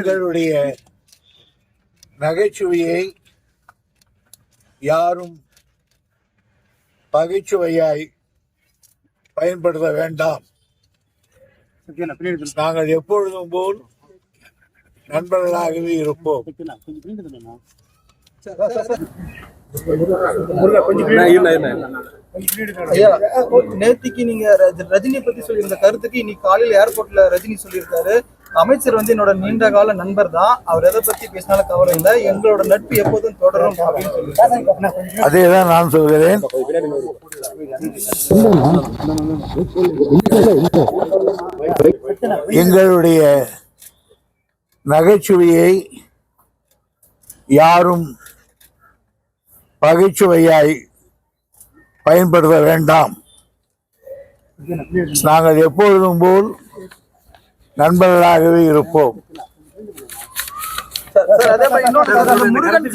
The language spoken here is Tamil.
எங்களுடைய நகைச்சுவையை யாரும் பகைச்சுவையாய் பயன்படுத்த வேண்டாம். நாங்கள் எப்பொழுதும் போல் நண்பர்களாகவே இருப்போம். நேத்திக்கு நீங்க ரஜ- ரஜினி பத்தி சொல்லியிருந்த கருத்துக்கு இன்னைக்கு காலையில ஏர்போர்ட்ல ரஜினி சொல்லியிருக்காரு. அமைச்சர் வந்து என்னோட நீண்ட கால நண்பர் தான். அவர் எதை பத்தி பேசினாலும் கவலை இல்லை. எங்களோட நட்பு எப்போதும் தொடரும் அப்படின்னு சொல்லியிருக்காரு. அதே தான் நான் சொல்கிறேன். எங்களுடைய நகைச்சுவையை யாரும் பகைச்சுவையாய் பயன்படுத்த வேண்டாம். நாங்கள் எப்பொழுதும் போல் நண்பர்களாகவே இருப்போம். முருகன்